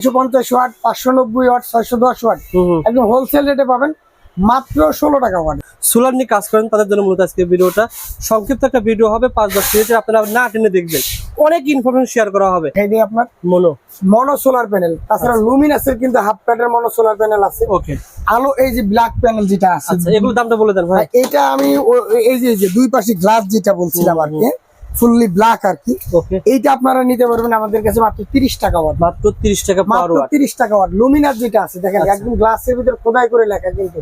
একশো পঞ্চাশ ওয়াট পাঁচশো নব্বই ওয়াট ছয়শো দশ ওয়াট। একদম হোলসেল রেটে পাবেন মাত্র ষোলো টাকা ওয়াট সোলার নিয়ে কাজ করেন তাদের জন্য মূলত আজকে ভিডিওটা। সংক্ষিপ্ত একটা ভিডিও হবে পাঁচ দশ মিনিটের আপনারা না টেনে দেখবেন। অনেক ইনফরমেশন শেয়ার করা হবে। এই দিয়ে আপনার মনো। মনো সোলার প্যানেল তাছাড়া লুমিনাসের কিন্তু হাফ প্যাডের মনো সোলার প্যানেল আছে। ওকে আলো এই যে ব্ল্যাক প্যানেল যেটা আছে। আচ্ছা এগুলোর দামটা বলে দেন ভাই। এটা আমি এই যে এই যে দুই পাশে গ্লাস যেটা বলছিলাম আর কি। ফুললি ব্ল্যাক আর কি। এইটা আপনারা নিতে পারবেন আমাদের কাছে মাত্র তিরিশ টাকা ওয়াট মাত্র তিরিশ টাকা মাত্র তিরিশ টাকা ওয়াট লুমিনার যেটা আছে দেখেন আচ্ছা। একদম গ্লাসের ভিতরে খোদাই করে লেখা কিন্তু।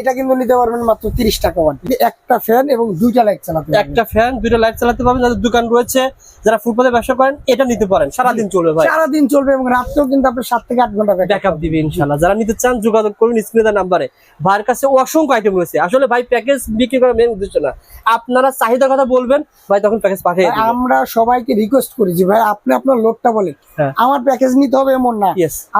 এটা কিন্তু নিতে পারবেন মাত্র তিরিশ টাকা ওয়াট একটা ফ্যান এবং দুইটা লাইট চালাতে একটা ফ্যান দুইটা লাইট চালাতে পারবেন। যাদের দোকান রয়েছে যারা ফুটপাতে ব্যবসা করেন এটা নিতে পারেন। সারাদিন চলবে ভাই। সারাদিন চলবে এবং রাত্রেও কিন্তু আপনি সাত থেকে আট ঘণ্টা ব্যাকআপ ব্যাকআপ দিবে ইনশাল্লাহ যারা নিতে চান যোগাযোগ করুন স্ক্রিনে নাম্বারে। ভাইয়ের কাছে অসংখ্য আইটেম রয়েছে। আসলে ভাই প্যাকেজ বিক্রি করার মেন উদ্দেশ্য না। আপনারা চাহিদার কথা বলবেন ভাই তখন প্যাকেজ পাঠিয়ে আমরা সবাইকে রিকোয়েস্ট করি যে ভাই আপনি আপনার লোডটা বলেন। হ্যাঁ। আমার প্যাকেজ নিতে হবে এমন না।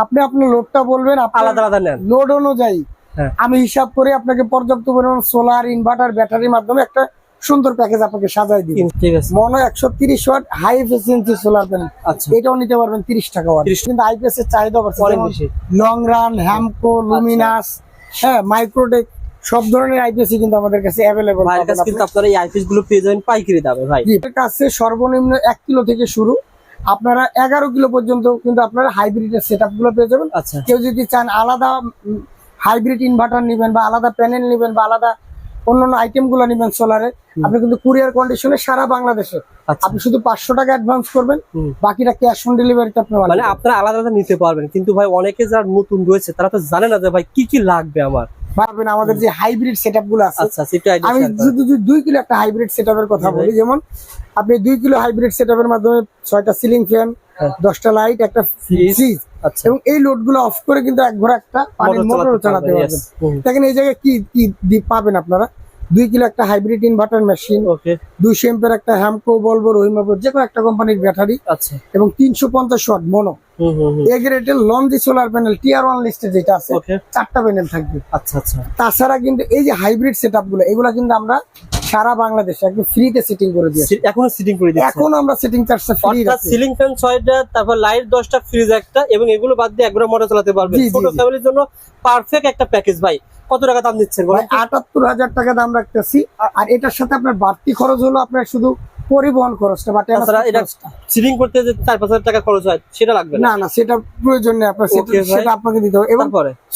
আপনি আপনার লোডটা বলবেন আলাদা আলাদা নেন। লোড অনুযায়ী। হ্যাঁ। আমি হিসাব করে আপনাকে পর্যাপ্ত পরিমাণ সোলার ইনভার্টার ব্যাটারির মাধ্যমে একটা সুন্দর প্যাকেজ আপনাকে সাজাই দিই ঠিক আছে। মনে একশো তিরিশ watt high efficiency solar panel আচ্ছা। এটাও নিতে পারবেন তিরিশ টাকা ওয়াট কিন্তু আইপিএস এর চাহিদা বাড়ছে। লং রান হ্যামকো লুমিনাস হ্যাঁ মাইক্রোটেক সব ধরনের আইপিএস কিন্তু আমাদের কাছে অ্যাভেলেবল ভাইয়ের কাছে কিন্তু আপনারা এই আইপিএসগুলো পেয়ে যাবেন পাইকারি দামে ভাই। এর কাছে সর্বনিম্ন এক কিলো থেকে শুরু। আপনারা এগারো কিলো পর্যন্ত কিন্তু আপনারা হাইব্রিডের সেটগুলো পেয়ে যাবেন। আচ্ছা। কেউ যদি চান আলাদা হাইব্রিড ইনভার্টার নেবেন বা আলাদা প্যানেল নেবেন বা আলাদা অন্যান্য আইটেমগুলো নেবেন সোলারে আপনি কিন্তু কুরিয়ার কন্ডিশনে সারা বাংলাদেশে। আচ্ছা। আপনি শুধু পাঁচশো টাকা অ্যাডভান্স করবেন। বাকিটা ক্যাশ অন ডেলিভারিতে আপনি মানে আপনারা আলাদা আলাদা নিতে পারবেন। কিন্তু ভাই অনেকে যারা নতুন রয়েছে তারা তো জানে না যে ভাই কি কি লাগবে আমার। পারবেন আমাদের যে হাইব্রিড সেটগুলো আছে আচ্ছা সেটা আমি যদি দুই কিলো একটা হাইব্রিড সেট কথা বলি। যেমন আপনি দুই কিলো হাইব্রিড সেট মাধ্যমে ছয়টা সিলিং ফ্যান। দশটা লাইট একটা ফ্রিজ আচ্ছা। এবং এই লোডগুলো অফ করে কিন্তু এক ঘরে একটা পানির মোটর চালাতে পারবেন। দেখেন এই জায়গায় কি কি পাবেন আপনারা? দুই কিলো একটা হাইব্রিড ইনভার্টার মেশিন দুইশো এম্পের একটা হ্যামকো বলব রহিমাপুর যে কোনো একটা কোম্পানির ব্যাটারি আচ্ছা। এবং তিনশো পঞ্চাশ ওয়াট মনো হুম হুম হুম। এ গ্রেডের Longi solar panel tier one লিস্টে যেটা আছে চারটা প্যানেল থাকবে। আচ্ছা আচ্ছা। তাছাড়া কিন্তু এই যে হাইব্রিড সেটগুলো এগুলো কিন্তু আমরা সারা বাংলাদেশে একদম ফ্রিতে সেটিং করে দিয়েছি। এখনও সিটিং করে দিচ্ছে এখন আমরা সেটিং চার্জটা ফ্রি অর্থাৎ সিলিং ফ্যান ছয়টা তারপর লাইট দশটা ফ্রিজ একটা এবং এগুলো বাদ দিয়ে একবার মোটর চালাতে জি, ছোট ফ্যামিলির জন্য পারফেক্ট একটা প্যাকেজ ভাই। কত টাকা দাম দিচ্ছেন বলেন? তো? আটাত্তর হাজার টাকা দাম রাখতেছি। আর এটার সাথে আপনার বাড়তি খরচ হলো আপনার শুধু পরিবহন খরচটা বা তাছাড়া এটা। সিলিং করতে যে চার পাঁচ হাজার টাকা খরচ হয় সেটা লাগবে না। না সেটা প্রয়োজন নেই আপনার সেটা- আপনাকে দিতে হবে। এবং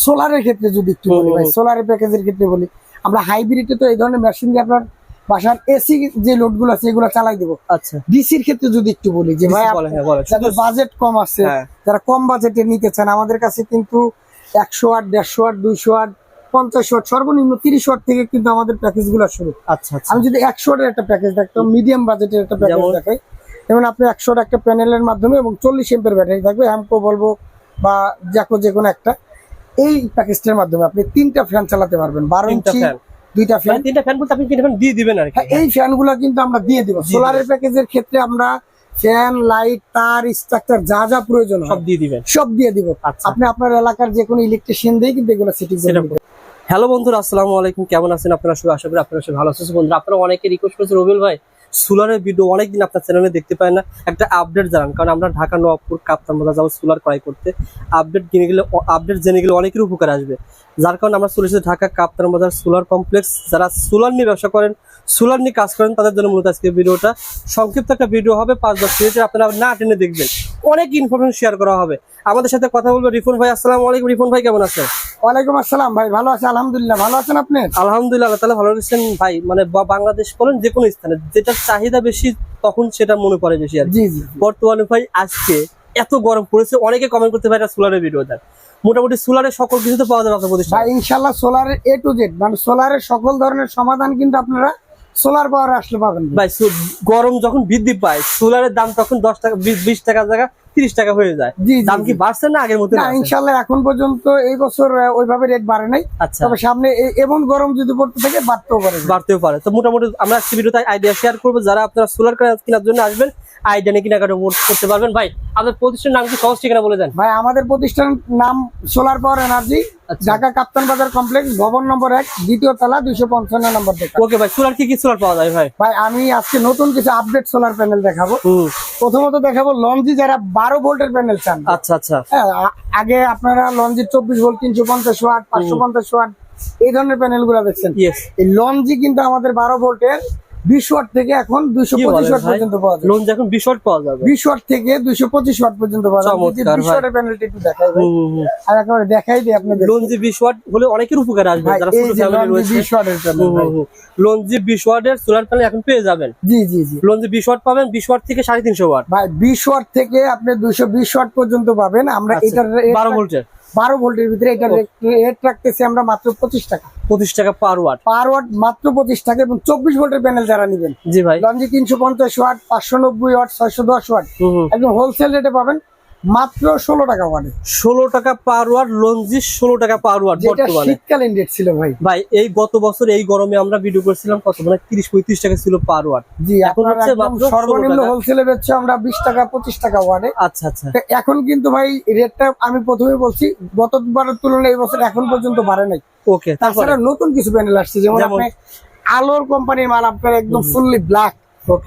সোলারের ক্ষেত্রে যদি একটু বলি ভাই সোলারের প্যাকেজের ক্ষেত্রে বলি আমরা হাইব্রিডে তো এই ধরনের মেশিন দিয়ে আপনার বাসার এসি যে লোডগুলো আছে এগুলো চালাই দিব। আচ্ছা। ডিসির ক্ষেত্রে যদি একটু বলি যে ভাই হ্যাঁ যাদের বাজেট কম আছে হ্যাঁ। যারা কম বাজেটে নিতে চান আমাদের কাছে কিন্তু একশো আট দেড়শো আট দুইশো আট পঞ্চাশ ওয়াট সর্বনিম্ন তিরিশ ওয়াট থেকে কিন্তু আমাদের প্যাকেজগুলো শুরু। আচ্ছা আচ্ছা। আমি যদি একশো ওয়াটের একটা প্যাকেজ দেখতাম মিডিয়াম বাজেটের একটা প্যাকেজ? দেখাই যেমন আপনি একশো ওয়াট একটা প্যানেলের মাধ্যমে এবং চল্লিশ এম্পের ব্যাটারি থাকবে হ্যামকো বলব বা জ্যাকো যে কোনো একটা এই প্যাকেজটার মাধ্যমে আপনি তিনটা ফ্যান চালাতে পারবেন। বারো ইঞ্চি দুইটা ফ্যান মানে তিনটা ফ্যান বলতে আপনি তিনটা ফ্যান দিয়ে দিবেন আর হ্যাঁ, এই ফ্যানগুলো কিন্তু আমরা দিয়ে দিব। সোলারের প্যাকেজের ক্ষেত্রে আমরা ফ্যান লাইট তার স্ট্রাকচার যা যা প্রয়োজন সব দিয়ে দিবেন। সব দিয়ে দিব। আচ্ছা। আপনি আপনার এলাকার যে কোনো ইলেকট্রিশিয়ান দিয়ে কিন্তু এগুলো সেটিং করে হ্যালো বন্ধুরা আসসালামু আলাইকুম। কেমন আছেন আপনারা সবাই? আশা করি আপনারা সবাই ভালো আছেন। বন্ধুরা আপনারা অনেকে রিকোয়েস্ট করেছেন রবিল ভাই। সোলারের ভিডিও অনেকদিন আপনার চ্যানেলে দেখতে পায় না। একটা আপডেট জানান, কারণ আমরা ঢাকা, নবাবপুর, কাপ্তান বাজার যাব সোলার ক্রয় করতে। আপডেট কিনে গেলে আপডেট জেনে গেলে অনেকের উপকার আসবে। যার কারণে আমরা চলে এসেছি ঢাকা, কাপ্তান বাজার সোলার কমপ্লেক্স যারা সোলার নিয়ে ব্যবসা করেন সোলার নিয়ে কাজ করেন, তাদের জন্য মূলত আজকে ভিডিওটা সংক্ষিপ্ত একটা ভিডিও হবে, পাঁচ দশ মিনিটের আপনারা না টেনে দেখবেন। অনেক ইনফরমেশন শেয়ার করা হবে। আমাদের সাথে কথা বলব রিফুন ভাই, আসসালামু আলাইকুম। রিফুন ভাই, কেমন আছেন? ওয়ালাইকুম আসসালাম ভাই ভালো আছে আলহামদুলিল্লাহ। ভালো আছেন আপনি? আলহামদুলিল্লাহ তালা ভালো রেখেছেন ভাই মানে বাংলাদেশ বলেন যে কোনো স্থানে যেটার চাহিদা বেশি তখন সেটা মনে পড়ে বেশি আর জি জি বর্তমানে ভাই আজকে এত গরম পড়েছে অনেকে কমেন্ট করতে পারে সোলারের ভিডিও দেন। মোটামুটি সোলারের সকল কিছু তো পাওয়া যাবে আপনার প্রতিষ্ঠানে ইনশাল্লাহ সোলারের এ টু জেড মানে সোলারের সকল ধরনের সমাধান কিন্তু আপনারা সোলার পাওয়ারে আসলে পাবেন। ভাই গরম যখন বৃদ্ধি পায় সোলারের দাম তখন দশ টাকা বিশ বিশ টাকা জায়গা তিরিশ টাকা হয়ে যায়। দাম কি বাড়ছে না আগের মতো না ইনশাল্লাহ এখন পর্যন্ত এই বছর ওইভাবে রেট বাড়ে নাই। আচ্ছা। তবে সামনে এমন গরম যদি পড়তে থাকে বাড়তেও পারে। বাড়তেও পারে। তো মোটামুটি আমরা আজকে ভিডিওতে আইডিয়া শেয়ার করব। যারা আপনারা সোলার কেনার জন্য আসবেন আইডিয়া নিয়ে কেনাকাটা করতে পারবেন। ভাই আপনার প্রতিষ্ঠানের নাম কি সহজ ঠিকানা বলে দেন? ভাই আমাদের প্রতিষ্ঠানের নাম solar power energy. Dhaka Kaptan Bazar complex ভবন নম্বর এক দ্বিতীয় তলা দুইশো পঞ্চান্ন নম্বর দোকান ওকে ভাই সোলার কি কি সোলার পাওয়া যায় ভাই? ভাই আমি আজকে নতুন কিছু আপডেট সোলার প্যানেল দেখাবো। হুম। প্রথমত দেখাবো লঞ্জি যারা বারো ভোল্টের প্যানেল চান। আচ্ছা আচ্ছা। হ্যাঁ আগে আপনারা লঞ্জি চব্বিশ ভোল্ট তিনশো পঞ্চাশ ওয়াট পাঁচশো পঞ্চাশ ওয়াট এই ধরনের প্যানেলগুলো দেখছেন। এই লঞ্জি কিন্তু আমাদের বারো ভোল্টের বিশ ওয়াট থেকে এখন দুইশো পঁচিশ ওয়াট পর্যন্ত পাওয়া যখন বিশ ওয়াট পাওয়া যাবে। বিশ ওয়াট থেকে দুইশো পঁচিশ ওয়াট পর্যন্ত পাওয়া বিশ। ওয়াটের প্যানেলটি একটু দেখাই। আর একেবারে দিই আপনাদের লোন যে বিশ ওয়াট হলে অনেকের উপকার আসবে যারা ফ্যামিলি রয়েছে। বিশ ওয়াটের বিশ সোলার প্যানেল এখন পেয়ে যাবেন। জি জি জি। লোন বিশ ওয়াট পাবেন বিশ ওয়াট থেকে সাড়ে তিনশো ওয়াট। ভাই বিশ ওয়াট থেকে আপনি দুইশো বিশ ওয়াট পর্যন্ত পাবেন। আমরা আচ্ছা, এটার বারো ভোল্টের। বারো ভোল্টের ভিতরে এটার রেট রাখতেছি আমরা মাত্র পঁচিশ টাকা। পঁচিশ টাকা পার ওয়াট পার ওয়াট মাত্র পঁচিশ টাকা এবং চব্বিশ ভোল্টের প্যানেল যারা নেবেন। জি ভাই। লঞ্জি তিনশো পঞ্চাশ ওয়াট পাঁচশো নব্বই ওয়াট ছয়শো দশ ওয়াট। একদম হোলসেল রেটে পাবেন। মাত্র ষোলো টাকা ওয়াটে ষোলো টাকা পার ওয়াট লঞ্জি ষোলো টাকা পার বর্তমানে। শীতকালীন রেট ছিল ভাই। ভাই এই গত বছর এই গরমে আমরা ভিডিও করেছিলাম কত? মানে তিরিশ পঁয়ত্রিশ টাকা ছিল পার ওয়াট জি এখন হচ্ছে একদম মাত্র 16 সর্বনিম্ন হোলসেলে বেচছে আমরা বিশ টাকা পঁচিশ টাকা ওয়াটে আচ্ছা আচ্ছা। এখন কিন্তু ভাই রেটটা আমি প্রথমে বলছি গতবারের তুলনায় এই বছর এখন পর্যন্ত বাড়ে নাই। ওকে তারপরে? তাছাড়া নতুন কিছু প্যানেল আসছে যেমন? আপনি আলোর কোম্পানির মাল আপনার একদম ফুললি ব্ল্যাক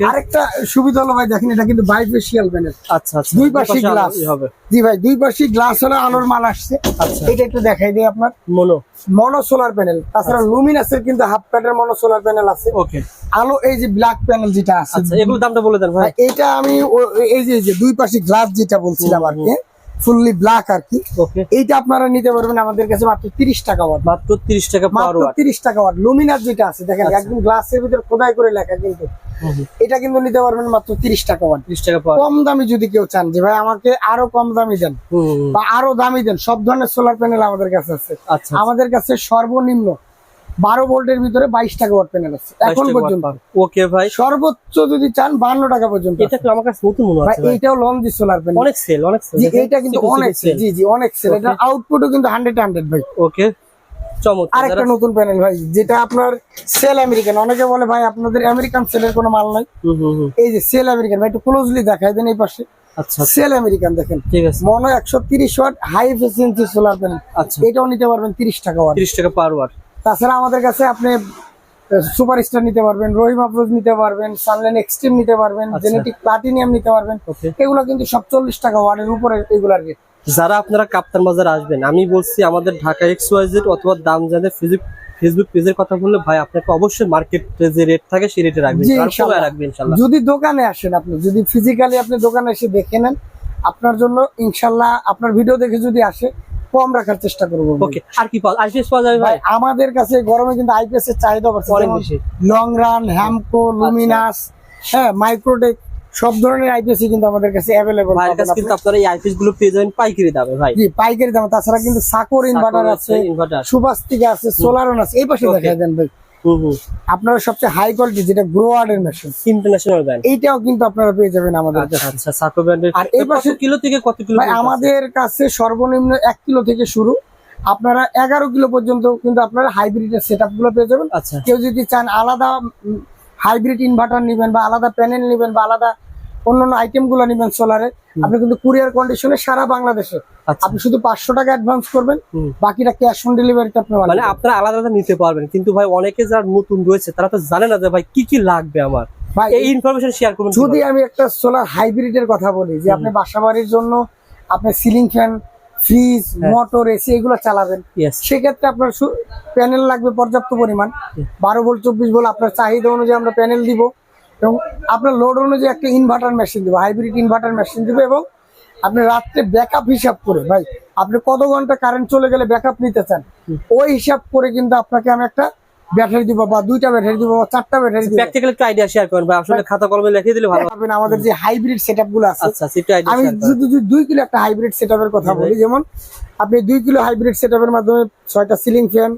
আরেকটা সুবিধা হলো ভাই দেখেন এটা কিন্তু বাইফেশিয়াল প্যানেল আচ্ছা আচ্ছা। দুই পাশে গ্লাস। হবে। জি ভাই দুই পাশে গ্লাস হলো আলোর মাল আসছে। আচ্ছা। এটা একটু দেখাই দিই আপনার। মনো। Mono solar panel. তাছাড়া লুমিনাসের কিন্তু হাফ প্যাডের মনো সোলার প্যানেল আছে। ওকে আলো এই যে ব্ল্যাক প্যানেল যেটা আছে। আচ্ছা এগুলোর দামটা বলে দেন ভাই। ভাই, এটা আমি এই যে এই যে দুই পাশে গ্লাস যেটা বলছিলাম আর কি। ফুললি ব্ল্যাক আর কি। এইটা আপনারা নিতে পারবেন আমাদের কাছে মাত্র তিরিশ টাকা ওয়াট মাত্র তিরিশ টাকা মাত্র তিরিশ টাকা ওয়াট লুমিনাস যেটা আছে দেখেন আচ্ছা। একদম গ্লাসের ভিতরে খোদাই করে লেখা কিন্তু। এটা কিন্তু নিতে পারবেন মাত্র তিরিশ টাকা ওয়াট তিরিশ টাকা কম দামি যদি কেউ চান যে ভাই আমাকে আরও কম দামি দেন বা আরও দামি দেন সব ধরনের সোলার প্যানেল আমাদের কাছে আছে। আচ্ছা। আমাদের কাছে সর্বনিম্ন বারো ভোল্টের ভিতরে বাইশ টাকা ওয়াট প্যানেল আছে। এখন পর্যন্ত। ওকে ভাই। সর্বোচ্চ যদি চান বান্ন টাকা পর্যন্ত এটা তো আমার কাছে নতুন মনে হচ্ছে ভাই। এইটাও সোলার প্যানেল অনেক সেল অনেক সেল জি এইটা কিন্তু অনেক সেল জি জি অনেক সেল এটা আউটপুটও কিন্তু হান্ড্রেড হান্ড্রেড ভাই। ওকে চমৎকার। আরেকটা নতুন প্যানেল ভাই যেটা আপনার সেল আমেরিকান অনেকে বলে ভাই আপনাদের আমেরিকান সেলের কোনো মাল নাই। হুম, হুম, হুম। এই যে সেল আমেরিকান ভাই একটু ক্লোজলি দেখাই দেন এই পাশে। আচ্ছা সেল আমেরিকান দেখেন। ঠিক আছে। মনে একশো তিরিশ watt high efficiency solar panel আচ্ছা। এটাও নিতে পারবেন তিরিশ টাকা ওয়াট তিরিশ টাকা পার ওয়াট তাছাড়া আমাদের কাছে আপনি সুপার স্টার নিতে পারবেন রহিম আফরোজ নিতে পারবেন সানলাইন এক্সট্রিম নিতে পারবেন আচ্ছা। জেনেটিক প্লাটিনিয়াম নিতে পারবেন। এগুলো কিন্তু সব চল্লিশ টাকা ওয়াটের উপরে এগুলার রেট যারা আপনারা কাপ্তান বাজার আসবেন আমি বলছি আমাদের ঢাকা এক্স ওয়াইজেড অথবা দাম জানে ফেসবুক ফেসবুক পেজের কথা বললে ভাই আপনাকে অবশ্যই মার্কেট যে রেট থাকে সেই রেটে রাখবেন রাখবেন যদি দোকানে আসেন আপনি যদি ফিজিক্যালি আপনি দোকানে এসে দেখে নেন আপনার জন্য ইনশাল্লাহ আপনার ভিডিও দেখে যদি আসে কম রাখার চেষ্টা করব ওকে আর কি পাওয়া আইপিএস পাওয়া যাবে ভাই ভাই? আমাদের কাছে গরমে কিন্তু আইপিএস এর চাহিদা বাড়ছে। অনেক বেশি। লং রান হ্যামকো লুমিনাস হ্যাঁ মাইক্রোটেক সব ধরনের আইপিএস কিন্তু আমাদের কাছে অ্যাভেলেবল ভাইয়ের কাছে কিন্তু আপনারা এই আইপিএসগুলো পেয়ে যাবেন পাইকারি দামে ভাই। জি পাইকারি দাম। তাছাড়া কিন্তু সাকোর ইনভার্টার আছে সুবাস্তিকা আছে সোলারন আছে। এই পাশে দেখা যায় দেন ভাই। আপনারা সবচেয়ে হাই কোয়ালিটি যেটা গ্রোয়ার্ডের মেশিন ইন্টারন্যাশনাল ব্র্যান্ড এইটাও কিন্তু আপনারা পেয়ে যাবেন আমাদের আচ্ছা কাছে। আচ্ছা সাকো ব্র্যান্ডের আর এই পাশে- কিলো থেকে কত কিলো ভাই আমাদের কাছে সর্বনিম্ন এক কিলো থেকে শুরু। আপনারা এগারো কিলো পর্যন্ত কিন্তু আপনারা হাইব্রিডের সেটগুলো পেয়ে যাবেন। আচ্ছা। কেউ যদি চান আলাদা হাইব্রিড ইনভার্টার নেবেন বা আলাদা প্যানেল নেবেন বা আলাদা অন্যান্য আইটেমগুলো নেবেন সোলারে আপনি কিন্তু কুরিয়ার কন্ডিশনে সারা বাংলাদেশে। আচ্ছা। আপনি শুধু পাঁচশো টাকা অ্যাডভান্স করবেন বাকিটা ক্যাশ অন ডেলিভারিতে আপনি মানে আপনারা আলাদা আলাদা নিতে পারবেন। কিন্তু ভাই অনেকে যারা নতুন রয়েছে তারা তো জানে না যে ভাই কি কি লাগবে আমার। এই ইনফরমেশন শেয়ার করুন যদি আমি একটা সোলার হাইব্রিডের কথা বলি যে আপনি বাসা বাড়ির জন্য আপনি ceiling fan fridge. Motor AC এগুলো চালাবেন সেক্ষেত্রে আপনার প্যানেল লাগবে পর্যাপ্ত পরিমাণ। বারো ভোল্ট চব্বিশ ভোল্ট আপনার চাহিদা অনুযায়ী আমরা প্যানেল দিব। এবং আপনার লোড অনুযায়ী একটা ইনভার্টার মেশিন দিব হাইব্রিড ইনভার্টার মেশিন দিব এবং আপনি রাত্রে ব্যাকআপ হিসাব করে ভাই আপনি কত ঘণ্টা কারেন্ট চলে গেলে ব্যাকআপ নিতে চান? ওই হিসাব করে কিন্তু আপনাকে আমি একটা ব্যাটারি দিব বা দুইটা ব্যাটারি দিব বা চারটা ব্যাটারি দিব। প্র্যাকটিক্যাল একটু আইডিয়া শেয়ার করেন ভাই আসলে খাতা কলমে লিখে দিলে ভালো। পাবেন আমাদের যে হাইব্রিড সেটআপগুলো আছে আচ্ছা আচ্ছা একটু আইডিয়া আমি শুধু দুই কিলো একটা হাইব্রিড সেটআপের কথা বলি যেমন আপনি দুই কিলো হাইব্রিড সেটআপের মাধ্যমে ছয়টা সিলিং ফ্যান।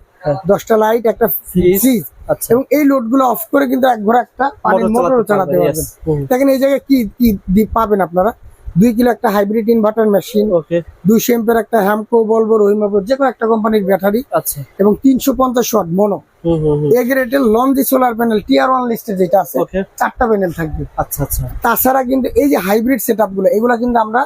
দশটা লাইট একটা ফ্রিজ আচ্ছা এবং এই লোডগুলো অফ করে কিন্তু এক ঘোড়া একটা পানির মোটর চালাতে পারবেন। দেখেন এই জায়গায় কি কি পাবেন আপনারা? দুই কিলো একটা হাইব্রিড ইনভার্টার মেশিন দুইশো এম্পের একটা হ্যামকো বলব রহিমাবো যে কোনো একটা কোম্পানির ব্যাটারি আচ্ছা। এবং তিনশো পঞ্চাশ ওয়াট মনো এ গ্রেডের Longi solar panel tier one লিস্টে যেটা আছে চারটা প্যানেল থাকবে। আচ্ছা আচ্ছা। তাছাড়া কিন্তু এই যে হাইব্রিড সেট আপগুলো এগুলো কিন্তু আমরা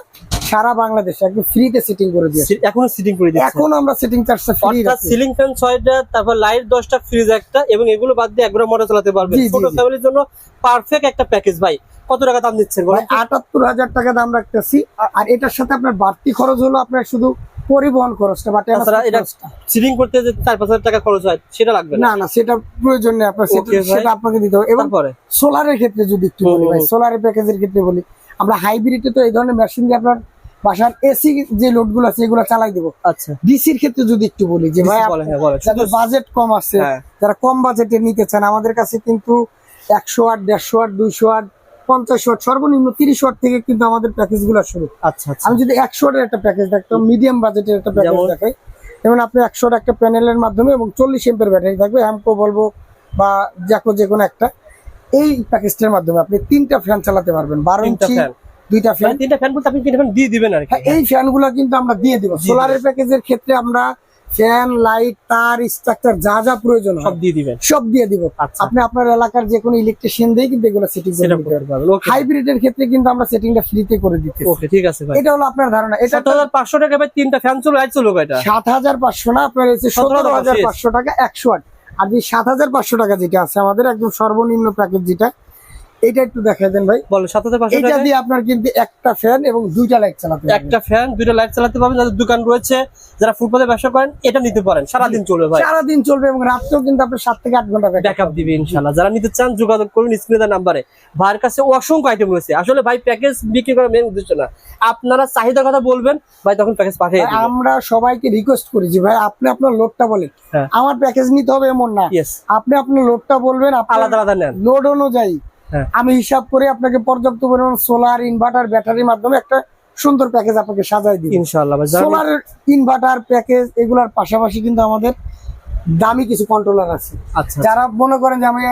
সারা বাংলাদেশে একদম ফ্রিতে সেটিং করে দিয়েছি। এখনও সিটিং করে দিচ্ছে। এখন আমরা সেটিং চার্জটা ফ্রি অর্থাৎ সিলিং ফ্যান ছয়টা তারপর লাইট দশটা ফ্রিজ একটা এবং এগুলো বাদ দিয়ে একবার মোটর চালাতে পারবে ছোট ফ্যামিলির জন্য পারফেক্ট একটা প্যাকেজ ভাই। কত টাকা দাম দিচ্ছেন? আটাত্তর হাজার টাকা দাম রাখতেছি। আর এটার সাথে আপনার বাড়তি খরচ হলো আপনার শুধু পরিবহন খরচটা বা তাছাড়া এটা। সিলিং করতে যে চার পাঁচ হাজার টাকা খরচ হয় সেটা লাগবে না। না সেটা প্রয়োজন নেই আপনার সেটা- সেটা আপনাকে দিতে হবে। এবং সোলারের ক্ষেত্রে যদি একটু বলি ভাই। সোলারের প্যাকেজের ক্ষেত্রে বলি আমরা হাইব্রিডে তো এই ধরনের মেশিন দিয়ে আপনার বাসার এসি যে লোডগুলো আছে এগুলো চালাই দেবো। আচ্ছা। ডিসির ক্ষেত্রে যদি একটু বলি যে ভাই হ্যাঁ যাদের বাজেট কম আছে হ্যাঁ। যারা কম বাজেটে নিতে চান আমাদের কাছে কিন্তু একশো আট দেড়শো আট দুইশো আট পঞ্চাশ ওয়াট সর্বনিম্ন তিরিশ ওয়াট থেকে কিন্তু আমাদের প্যাকেজগুলো শুরু। আচ্ছা আচ্ছা। আমি যদি একশো ওয়াটের একটা প্যাকেজ দেখতাম মিডিয়াম বাজেটের একটা প্যাকেজ? দেখাই যেমন আপনি একশো একটা প্যানেলের মাধ্যমে এবং চল্লিশ এম্পের ব্যাটারি থাকবে হ্যামকো বলব বা জ্যাকো যে কোনো একটা এই প্যাকেজটার মাধ্যমে আপনি তিনটা ফ্যান চালাতে পারবেন বারো ইঞ্চি দুইটা ফ্যান মানে তিনটা ফ্যান বলতে আপনি ফ্যান দিয়ে দিবেন আর হ্যাঁ, এই ফ্যানগুলো কিন্তু আমরা দিয়ে দিব। সোলারের প্যাকেজের ক্ষেত্রে আমরা ফ্যান লাইট তার স্ট্রাকচার যা যা প্রয়োজন সব দিয়ে দিবেন। সব দিয়ে দিব। আচ্ছা। আপনি আপনার এলাকার যে কোনো ইলেকট্রিশিয়ান দিয়ে কিন্তু এগুলো সেটিং করে দিতে পারবেন পারবেন ওকে ক্ষেত্রে কিন্তু আমরা সেটিংটা ফ্রিতে করে দিতে ওকে ঠিক আছে ভাই। এটা হলো আপনার ধারণা। এটা সাত হাজার পাঁচশো টাকা ভাই তিনটা ফ্যান চলো লাইট চলো এটা। সাত হাজার পাঁচশো না আপনার হচ্ছে সতেরো হাজার পাঁচশো টাকা একশো আট। আর যে সাত হাজার পাঁচশো টাকা যেটা আছে আমাদের একদম সর্বনিম্ন প্যাকেজ যেটা এটা একটু দেখাই দেন ভাই। বলো সাত হাজার পাঁচশো এটা দিয়ে আপনার কিন্তু একটা ফ্যান এবং দুইটা লাইট চালাতে একটা ফ্যান দুইটা লাইট চালাতে পারবেন। যাদের দোকান রয়েছে যারা ফুটপাতে ব্যবসা করেন এটা নিতে পারেন। সারাদিন চলবে ভাই। সারাদিন চলবে এবং রাত্রেও কিন্তু আপনার সাত থেকে আট ঘণ্টা ব্যাকআপ ব্যাকআপ দিবে ইনশাল্লাহ যারা নিতে চান যোগাযোগ করুন স্ক্রিনে নাম্বারে ভাইয়ের কাছে অসংখ্য আইটেম রয়েছে। আসলে ভাই প্যাকেজ বিক্রি করার মেন উদ্দেশ্য না। আপনারা চাহিদার কথা বলবেন ভাই তখন প্যাকেজ পাঠিয়ে আমরা সবাইকে রিকোয়েস্ট করি যে ভাই আপনি আপনার লোডটা বলেন। হ্যাঁ। আমার প্যাকেজ নিতে হবে এমন না। আপনি আপনার লোডটা বলবেন আলাদা আলাদা নেন। লোড অনুযায়ী। আমি হিসাব করে আপনাকে পর্যাপ্ত পরিমাণ সোলার ইনভার্টার ব্যাটারির মাধ্যমে একটা সুন্দর প্যাকেজ আপনাকে সাজাই দিব। ইনশাল্লাহ সোলার ইনভার্টার প্যাকেজ এগুলার পাশাপাশি কিন্তু আমাদের দামি কিছু কন্ট্রোলার আছে। আচ্ছা যারা মনে করেন যে আমি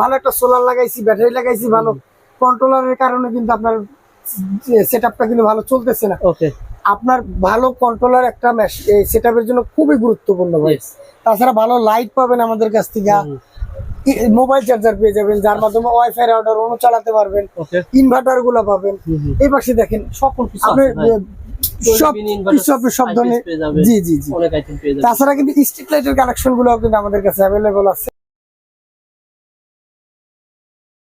ভালো একটা সোলার লাগাইছি ব্যাটারি লাগাইছি ভালো কন্ট্রোলারের কারণে কিন্তু আপনার সেট কিন্তু ভালো চলতেছে না। ওকে। আপনার ভালো কন্ট্রোলার একটা সেট আপের জন্য খুবই গুরুত্বপূর্ণ ভাই। তাছাড়া ভালো লাইট পাবেন আমাদের কাছ থেকে। মোবাইল চার্জার পেয়ে যাবেন যার মাধ্যমে ওয়াইফাই রাউটার অনু চালাতে পারবেন ইনভার্টারগুলো পাবেন। এই পাশে দেখেন সকল কিছু আপনি সব ধরনের জি জি তাছাড়া কিন্তু স্ট্রিট লাইটের কালেকশনগুলো কিন্তু আমাদের কাছে অ্যাভেলেবল আছে।